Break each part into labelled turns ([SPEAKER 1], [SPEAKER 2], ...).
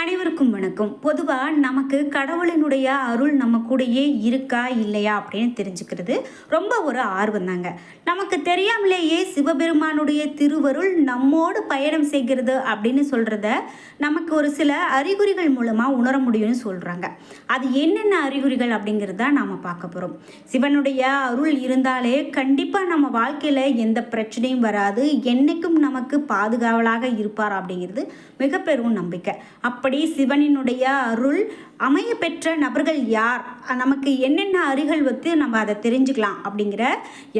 [SPEAKER 1] அனைவருக்கும் வணக்கம். பொதுவாக நமக்கு கடவுளினுடைய அருள் நம்ம கூடயே இருக்கா இல்லையா அப்படின்னு தெரிஞ்சுக்கிறது ரொம்ப ஒரு ஆர்வம் தாங்க. நமக்கு தெரியாமலேயே சிவபெருமானுடைய திருவருள் நம்மோடு பயணம் செய்கிறது அப்படின்னு சொல்கிறத நமக்கு ஒரு சில அறிகுறிகள் மூலமாக உணர முடியும்னு சொல்கிறாங்க அது என்னென்ன அறிகுறிகள் அப்படிங்கிறது தான் நாம் பார்க்க போகிறோம் சிவனுடைய அருள் இருந்தாலே கண்டிப்பாக நம்ம வாழ்க்கையில் எந்த பிரச்சனையும் வராது. என்னைக்கும் நமக்கு பாதுகாவலாக இருப்பார் அப்படிங்கிறது மிக நம்பிக்கை. நம்பிக்கை அப்படி சிவனினுடைய அருள் அமைய பெற்ற நபர்கள் யார்? நமக்கு என்னென்ன அறிகள் வச்சு நம்ம அதை தெரிஞ்சுக்கலாம் அப்படிங்கிற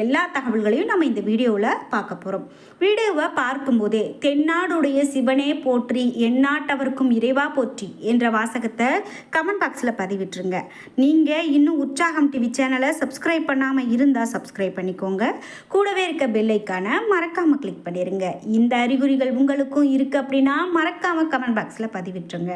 [SPEAKER 1] எல்லா தகவல்களையும் நம்ம இந்த வீடியோவில் பார்க்க போகிறோம் வீடியோவை பார்க்கும்போதே தென்னாடுடைய சிவனே போற்றி எந்நாட்டவர்க்கும் இறைவா போற்றி என்ற வாசகத்தை கமெண்ட் பாக்ஸில் பதிவிட்டுருங்க. நீங்கள் இன்னும் உற்சாகம் டிவி சேனலை சப்ஸ்கிரைப் பண்ணாமல் இருந்தால் சப்ஸ்கிரைப் பண்ணிக்கோங்க. கூடவே இருக்க பெல்லைக்கான மறக்காமல் கிளிக் பண்ணிடுங்க இந்த அறிகுறிகள் உங்களுக்கும் இருக்குது அப்படின்னா மறக்காமல் கமெண்ட் பாக்ஸில் பதிவிட்டுருங்க.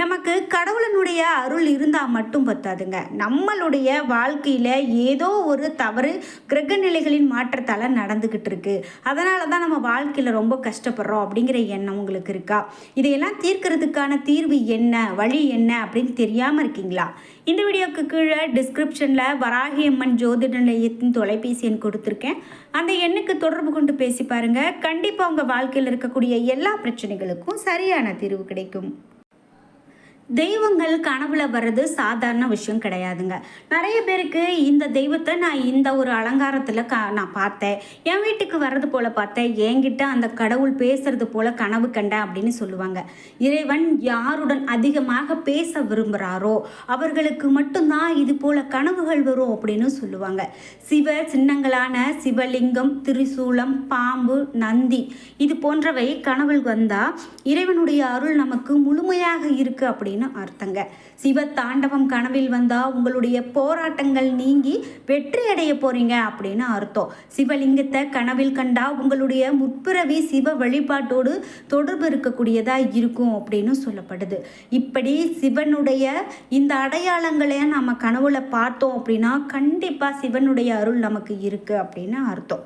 [SPEAKER 1] நமக்கு கடவுளனுடைய அருள் இருந்தால் மட்டும் பத்தாதுங்க. நம்மளுடைய வாழ்க்கையில் ஏதோ ஒரு தவறு கிரக நிலைகளின் மாற்றத்தால் நடந்துக்கிட்டு இருக்கு. அதனால தான் நம்ம வாழ்க்கையில் ரொம்ப கஷ்டப்படுறோம் அப்படிங்கிற எண்ணம் உங்களுக்கு இருக்கா? இதையெல்லாம் தீர்க்கறதுக்கான தீர்வு என்ன? வழி என்ன? அப்படின்னு தெரியாமல் இருக்கீங்களா? இந்த வீடியோக்கு கீழே டிஸ்கிரிப்ஷனில் வராகியம்மன் ஜோதிட நிலையத்தின் தொலைபேசி எண் கொடுத்துருக்கேன். அந்த எண்ணுக்கு தொடர்பு கொண்டு பேசி பாருங்கள் கண்டிப்பாக உங்கள் வாழ்க்கையில் இருக்கக்கூடிய எல்லா பிரச்சனைகளுக்கும் சரியான தீர்வு கிடைக்கும். தெய்வங்கள் கனவுல வர்றது சாதாரண விஷயம் கிடையாதுங்க. நிறைய பேருக்கு இந்த தெய்வத்தை நான் இந்த ஒரு அலங்காரத்தில் க நான் பார்த்தேன். என் வீட்டுக்கு வர்றது போல் பார்த்தேன். என்கிட்ட அந்த கடவுள் பேசுறது போல் கனவு கண்டேன் அப்படின்னு சொல்லுவாங்க. இறைவன் யாருடன் அதிகமாக பேச விரும்புகிறாரோ அவர்களுக்கு மட்டும்தான் இது போல் கனவுகள் வரும் அப்படின்னு சொல்லுவாங்க. சிவ சின்னங்களான சிவலிங்கம் திரிசூலம் பாம்பு நந்தி இது போன்றவை கனவுகள் வந்தால் இறைவனுடைய அருள் நமக்கு முழுமையாக இருக்குது அப்படின்னு அப்படின்னு அர்த்தங்க. சிவ தாண்டவம் கனவில் வந்தால் உங்களுடைய போராட்டங்கள் நீங்கி வெற்றி அடைய போகிறீங்க அப்படின்னு அர்த்தம். சிவலிங்கத்தை கனவில் கண்டா உங்களுடைய முற்பிறவி சிவ வழிபாட்டோடு தொடர்பு இருக்கக்கூடியதாக இருக்கும் அப்படின்னு சொல்லப்படுது. இப்படி சிவனுடைய இந்த அடையாளங்களை நம்ம கனவுல பார்த்தோம் அப்படின்னா கண்டிப்பாக சிவனுடைய அருள் நமக்கு இருக்குது அப்படின்னு அர்த்தம்.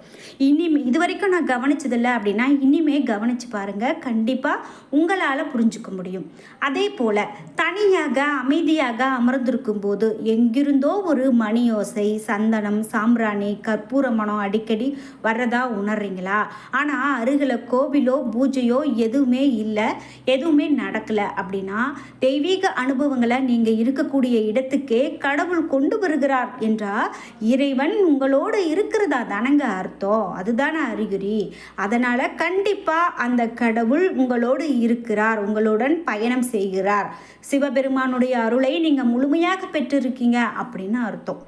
[SPEAKER 1] இனி இது வரைக்கும் நான் கவனிச்சதில்லை அப்படின்னா இனிமே கவனிச்சு பாருங்க. கண்டிப்பாக உங்களால் புரிஞ்சுக்க முடியும். அதே போல் தனியாக அமைதியாக அமர்ந்திருக்கும் போது எங்கிருந்தோ ஒரு மணியோசை சந்தனம் சாம்பிராணி கற்பூர மனம் அடிக்கடி வர்றதா உணர்றீங்களா? ஆனால் அருகில் கோவிலோ பூஜையோ எதுவுமே இல்லை எதுவுமே நடக்கலை அப்படின்னா தெய்வீக அனுபவங்களை நீங்கள் இருக்கக்கூடிய இடத்துக்கே கடவுள் கொண்டு வருகிறார் என்றால் இறைவன் உங்களோடு இருக்கிறதா தானங்க அர்த்தம். அதுதானே அறிகுறி. அதனால் கண்டிப்பாக அந்த கடவுள் உங்களோடு இருக்கிறார் உங்களுடன் பயணம் செய்கிறார். சிவபெருமானுடைய அருளை நீங்கள் முழுமையாக பெற்றிருக்கீங்க அப்படின்னு அர்த்தம்.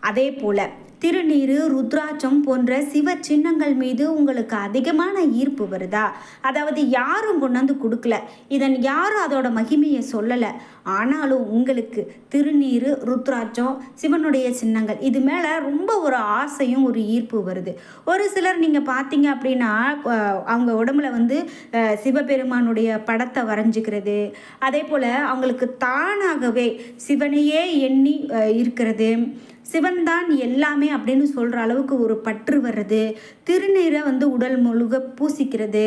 [SPEAKER 1] அதே போல் திருநீரு ருத்ராட்சம் போன்ற சிவ சின்னங்கள் மீது உங்களுக்கு அதிகமான ஈர்ப்பு வருதா? அதாவது யாரும் கொண்டாந்து கொடுக்கல. இதன் யாரும் அதோட மகிமையை சொல்லலை. ஆனாலும் உங்களுக்கு திருநீரு ருத்ராட்சம் சிவனுடைய சின்னங்கள் இது மேலே ரொம்ப ஒரு ஆசையும் ஒரு ஈர்ப்பு வருது. ஒரு சிலர் நீங்கள் பார்த்தீங்க அப்படின்னா அவங்க உடம்புல வந்து சிவபெருமானுடைய படத்தை வரைஞ்சிக்கிறது. அதே போல் அவங்களுக்கு தானாகவே சிவனையே எண்ணி இருக்கிறது. சிவன் தான் எல்லாமே அப்படின்னு சொல்கிற அளவுக்கு ஒரு பற்று வர்றது திருநீரை வந்து உடல் முழுக பூசிக்கிறது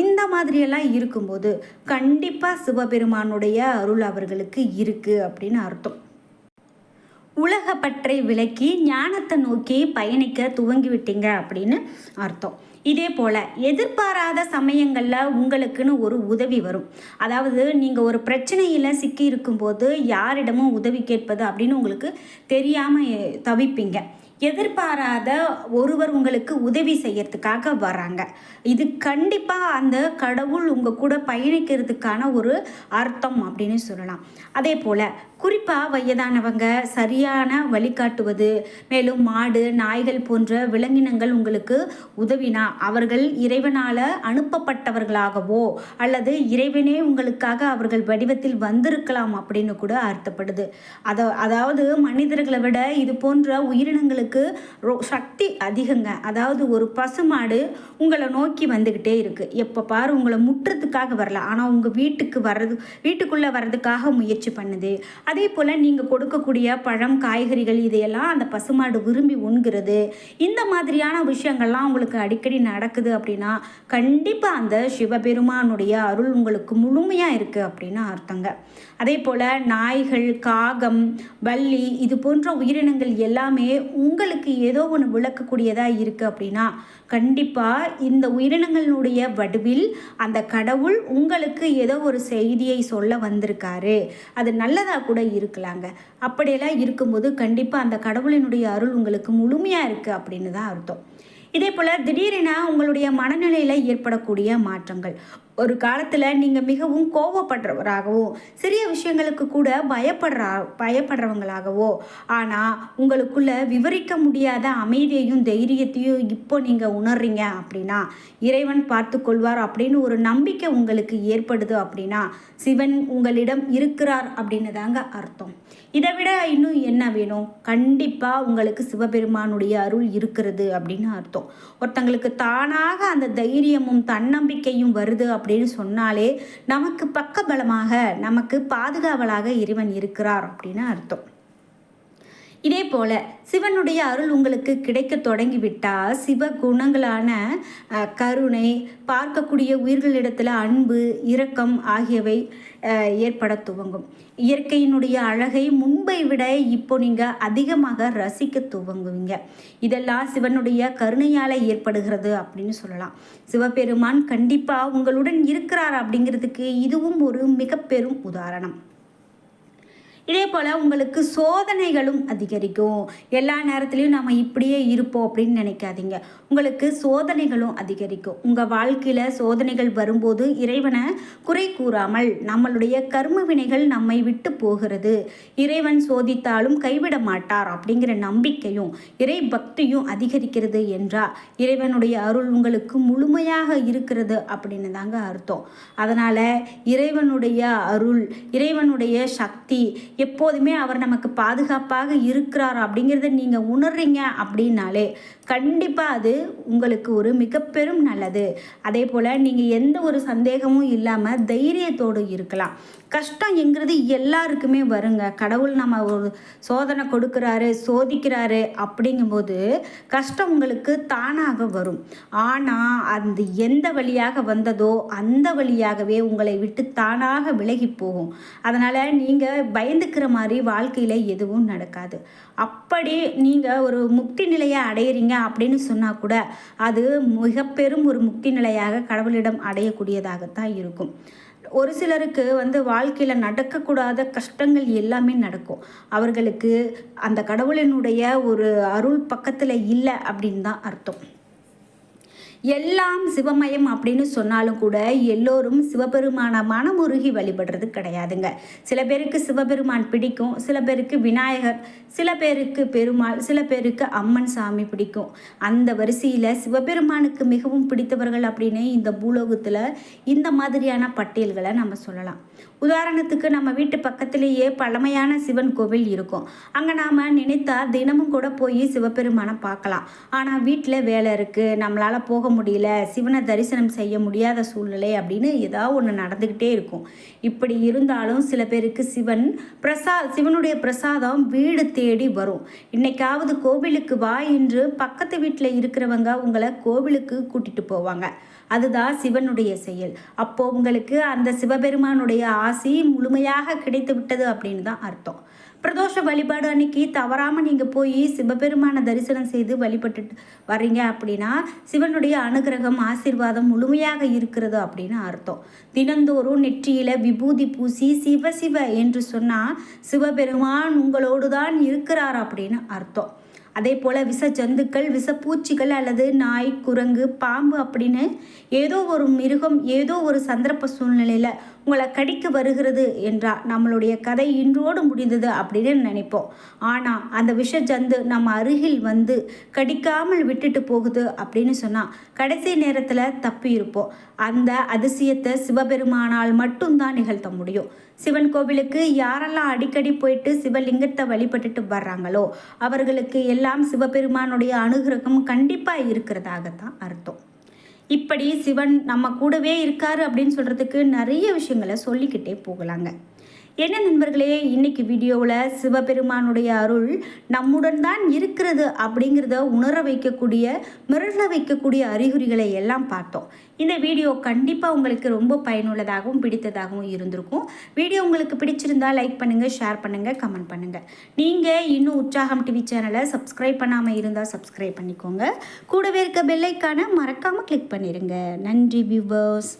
[SPEAKER 1] இந்த மாதிரியெல்லாம் இருக்கும்போது கண்டிப்பாக சிவபெருமானுடைய அருள் அவர்களுக்கு இருக்குது அப்படின்னு அர்த்தம். உலக பற்றை விலக்கி ஞானத்தை நோக்கி பயணிக்க துவங்கிவிட்டீங்க அப்படின்னு அர்த்தம். இதே போல் எதிர்பாராத சமயங்களில் உங்களுக்குன்னு ஒரு உதவி வரும். அதாவது நீங்கள் ஒரு பிரச்சனையில் சிக்கி இருக்கும்போது யாரிடமும் உதவி கேட்பது அப்படின்னு உங்களுக்கு தெரியாமல் தவிப்பீங்க. எதிர்பாராத ஒருவர் உங்களுக்கு உதவி செய்யறதுக்காக வராங்க இது கண்டிப்பாக அந்த கடவுள் உங்கள் கூட பயணிக்கிறதுக்கான ஒரு அர்த்தம் அப்படின்னு சொல்லலாம். அதே போல் குறிப்பாக வயதானவங்க சரியான வழிகாட்டுவது மேலும் மாடு நாய்கள் போன்ற விலங்கினங்கள் உங்களுக்கு உதவினா அவர்கள் இறைவனால் அனுப்பப்பட்டவர்களாகவோ அல்லது இறைவனே உங்களுக்காக அவர்கள் வடிவத்தில் வந்திருக்கலாம் அப்படின்னு கூட அர்த்தப்படுது. அதை அதாவது மனிதர்களை விட இது போன்ற உயிரினங்களுக்கு உங்களுக்கு ரொ சக்தி அதிகங்க. அதாவது ஒரு பசுமாடு உங்களை நோக்கி வந்துக்கிட்டே இருக்குது எப்போ பாரு உங்களை முட்டுறதுக்காக வரல. ஆனால் உங்கள் வீட்டுக்கு வர்றது வீட்டுக்குள்ளே வர்றதுக்காக முயற்சி பண்ணுது. அதே போல் நீங்கள் கொடுக்கக்கூடிய பழம் காய்கறிகள் இதையெல்லாம் அந்த பசுமாடு விரும்பி உண்கிறது. இந்த மாதிரியான விஷயங்கள்லாம் உங்களுக்கு அடிக்கடி நடக்குது அப்படின்னா கண்டிப்பாக அந்த சிவபெருமானுடைய அருள் உங்களுக்கு முழுமையாக இருக்குது அப்படின்னு அர்த்தங்க. அதே போல் நாய்கள் காகம் வள்ளி இது போன்ற உயிரினங்கள் எல்லாமே உங்களுக்கு ஏதோ ஒன்று விளக்கக்கூடியதாக இருக்குது அப்படின்னா கண்டிப்பாக இந்த உயிரினங்களுடைய வடிவில் அந்த கடவுள் உங்களுக்கு ஏதோ ஒரு செய்தியை சொல்ல வந்திருக்காரு. அது நல்லதாக கூட இருக்கலாங்க. அப்படியெல்லாம் இருக்கும்போது கண்டிப்பாக அந்த கடவுளினுடைய அருள் உங்களுக்கு முழுமையாக இருக்குது அப்படின்னு தான் அர்த்தம். இதே போல் திடீரென உங்களுடைய மனநிலையில் ஏற்படக்கூடிய மாற்றங்கள். ஒரு காலத்தில் நீங்கள் மிகவும் கோவப்படுறவராகவும் சிறிய விஷயங்களுக்கு கூட பயப்படுறா பயப்படுறவங்களாகவோ ஆனால் உங்களுக்குள்ள விவரிக்க முடியாத அமைதியையும் தைரியத்தையும் இப்போ நீங்கள் உணர்றீங்க அப்படின்னா இறைவன் பார்த்து கொள்வார் அப்படின்னு ஒரு நம்பிக்கை உங்களுக்கு ஏற்படுது அப்படின்னா சிவன் உங்களிடம் இருக்கிறார் அப்படின்னு தாங்க அர்த்தம். இதை விட இன்னும் என்ன வேணும்? கண்டிப்பாக உங்களுக்கு சிவபெருமானுடைய அருள் இருக்கிறது அப்படின்னு அர்த்தம். ஒருத்தங்களுக்கு தானாக அந்த தைரியமும் தன்னம்பிக்கையும் வருது அப்படின்னு சொன்னாலே நமக்கு பக்கபலமாக நமக்கு பாதுகாவலாக இறைவன் இருக்கிறார் அப்படின்னு அர்த்தம். இதே போல் சிவனுடைய அருள் உங்களுக்கு கிடைக்க தொடங்கிவிட்டால் சிவ குணங்களான கருணை பார்க்கக்கூடிய உயிர்களிடத்தில் அன்பு இரக்கம் ஆகியவை ஏற்பட துவங்கும். இயற்கையினுடைய அழகை முன்பை விட இப்போ நீங்கள் அதிகமாக ரசிக்க துவங்குவீங்க. இதெல்லாம் சிவனுடைய கருணையால் ஏற்படுகிறது அப்படின்னு சொல்லலாம். சிவபெருமான் கண்டிப்பாக உங்களுடன் இருக்கிறார் அப்படிங்கிறதுக்கு இதுவும் ஒரு மிக பெரும் உதாரணம். இதே போல் உங்களுக்கு சோதனைகளும் அதிகரிக்கும். எல்லா நேரத்துலையும் நம்ம இப்படியே இருப்போம் அப்படின்னு நினைக்காதீங்க. உங்களுக்கு சோதனைகளும் அதிகரிக்கும். உங்கள் வாழ்க்கையில் சோதனைகள் வரும்போது இறைவனை குறை கூறாமல் நம்மளுடைய கர்ம வினைகள் நம்மை விட்டு போகிறது. இறைவன் சோதித்தாலும் கைவிட மாட்டார் அப்படிங்கிற நம்பிக்கையும் இறை பக்தியும் அதிகரிக்கிறது என்றால் இறைவனுடைய அருள் உங்களுக்கு முழுமையாக இருக்கிறது அப்படின்னு தாங்க அர்த்தம். அதனால் இறைவனுடைய அருள் இறைவனுடைய சக்தி எப்போதுமே அவர் நமக்கு பாதுகாப்பாக இருக்கிறார் அப்படிங்கிறத நீங்கள் உணர்றீங்க அப்படின்னாலே கண்டிப்பாக அது உங்களுக்கு ஒரு மிக பெரும் நல்லது. அதே போல் நீங்கள் எந்த ஒரு சந்தேகமும் இல்லாமல் தைரியத்தோடு இருக்கலாம். கஷ்டம் எங்கிறது எல்லாருக்குமே வருங்க. கடவுள் நம்ம ஒரு சோதனை கொடுக்குறாரு சோதிக்கிறாரு அப்படிங்கும்போது கஷ்டம் உங்களுக்கு தானாக வரும். ஆனால் அந்த எந்த வழியாக வந்ததோ அந்த வழியாகவே உங்களை விட்டு தானாக விலகி போகும். அதனால் நீங்கள் பயந்து பயந்துக்கிற மாதிரி வாழ்க்கையில் எதுவும் நடக்காது. அப்படி நீங்கள் ஒரு முக்தி நிலையை அடையிறீங்க அப்படின்னு சொன்னால் கூட அது மிக பெரும் ஒரு முக்தி நிலையாக கடவுளிடம் அடையக்கூடியதாகத்தான் இருக்கும். ஒரு சிலருக்கு வந்து வாழ்க்கையில் நடக்கக்கூடாத கஷ்டங்கள் எல்லாமே நடக்கும். அவர்களுக்கு அந்த கடவுளினுடைய ஒரு அருள் பக்கத்தில் இல்லை அப்படின்னு தான் அர்த்தம். எல்லாம் சிவமயம் அப்படின்னு சொன்னாலும் கூட எல்லோரும் சிவபெருமான மனமுருகி வழிபடுறது கிடையாதுங்க. சில பேருக்கு சிவபெருமான் பிடிக்கும் சில பேருக்கு விநாயகர் சில பேருக்கு பெருமாள் சில பேருக்கு அம்மன் சாமி பிடிக்கும். அந்த வரிசையில் சிவபெருமானுக்கு மிகவும் பிடித்தவர்கள் அப்படின்னு இந்த பூலோகத்தில் இந்த மாதிரியான பட்டியல்களை நம்ம சொல்லலாம். உதாரணத்துக்கு நம்ம வீட்டு பக்கத்திலேயே பழமையான சிவன் கோவில் இருக்கும். அங்கே நாம் நினைத்தா தினமும் கூட போய் சிவபெருமானை பார்க்கலாம். ஆனால் வீட்டில் வேலை இருக்குது நம்மளால் போக முடியல சிவனை தரிசனம் செய்ய முடியாத சூழ்நிலை அப்படின்னு ஏதாவது ஒன்று நடந்துக்கிட்டே இருக்கும். இப்படி இருந்தாலும் சில பேருக்கு சிவன் பிரசா சிவனுடைய பிரசாதம் வீடு தேடி வரும். இன்னைக்காவது கோவிலுக்கு வா என்று பக்கத்து வீட்டில் இருக்கிறவங்க உங்களை கோவிலுக்கு கூட்டிகிட்டு போவாங்க. அதுதான் சிவனுடைய செயல். அப்போ உங்களுக்கு அந்த சிவபெருமானுடைய ஆசை முழுமையாக கிடைத்து விட்டது அப்படின்னு தான் அர்த்தம். பிரதோஷ வழிபாடு அன்னைக்கு தவறாமல் நீங்கள் போய் சிவபெருமான தரிசனம் செய்து வழிபட்டுட்டு வர்றீங்க அப்படின்னா சிவனுடைய அனுகிரகம் ஆசீர்வாதம் முழுமையாக இருக்கிறது அப்படின்னு அர்த்தம். தினந்தோறும் நெற்றியில் விபூதி பூசி சிவ சிவ என்று சொன்னால் சிவபெருமான் உங்களோடு தான் இருக்கிறார் அப்படின்னு அர்த்தம். அதே போல் விஷ ஜந்துக்கள் விஷப்பூச்சிகள் அல்லது நாய் குரங்கு பாம்பு அப்படின்னு ஏதோ ஒரு மிருகம் ஏதோ ஒரு சந்தர்ப்ப சூழ்நிலையில் உங்களை கடிக்க வருகிறது என்றால் நம்மளுடைய கதை இன்றோடு முடிந்தது அப்படின்னு நினைப்போம். ஆனால் அந்த விஷ ஜந்து நம்ம அருகில் வந்து கடிக்காமல் விட்டுட்டு போகுது அப்படின்னு சொன்னால் கடைசி நேரத்தில் தப்பி இருப்போம். அந்த அதிசயத்தை சிவபெருமானால் மட்டும்தான் நிகழ்த்த முடியும். சிவன் கோவிலுக்கு யாரெல்லாம் அடிக்கடி போயிட்டு சிவலிங்கத்தை வழிபட்டுட்டு வர்றாங்களோ அவர்களுக்கு எல்லாம் சிவபெருமானுடைய அனுகிரகம் கண்டிப்பாக இருக்கிறதாகத்தான் அர்த்தம். இப்படி சிவன் நம்ம கூடவே இருக்காரு அப்படின்னு சொல்கிறதுக்கு நிறைய விஷயங்களை சொல்லிக்கிட்டே போகலாங்க. என்ன நண்பர்களே இன்னைக்கு வீடியோவில் சிவபெருமானுடைய அருள் நம்முடன் தான் இருக்கிறது அப்படிங்கிறத உணர வைக்கக்கூடிய மிரள வைக்கக்கூடிய அறிகுறிகளை எல்லாம் பார்த்தோம். இந்த வீடியோ கண்டிப்பாக உங்களுக்கு ரொம்ப பயனுள்ளதாகவும் பிடித்ததாகவும் இருந்திருக்கும். வீடியோ உங்களுக்கு பிடிச்சிருந்தால் லைக் பண்ணுங்கள் ஷேர் பண்ணுங்கள் கமெண்ட் பண்ணுங்கள் நீங்கள் இன்னும் உற்சாகம் டிவி சேனலை சப்ஸ்கிரைப் பண்ணாமல் இருந்தால் சப்ஸ்கிரைப் பண்ணிக்கோங்க. கூடவே இருக்க பெல்லைக்கான மறக்காமல் கிளிக் பண்ணிடுங்க நன்றி வியூவர்ஸ்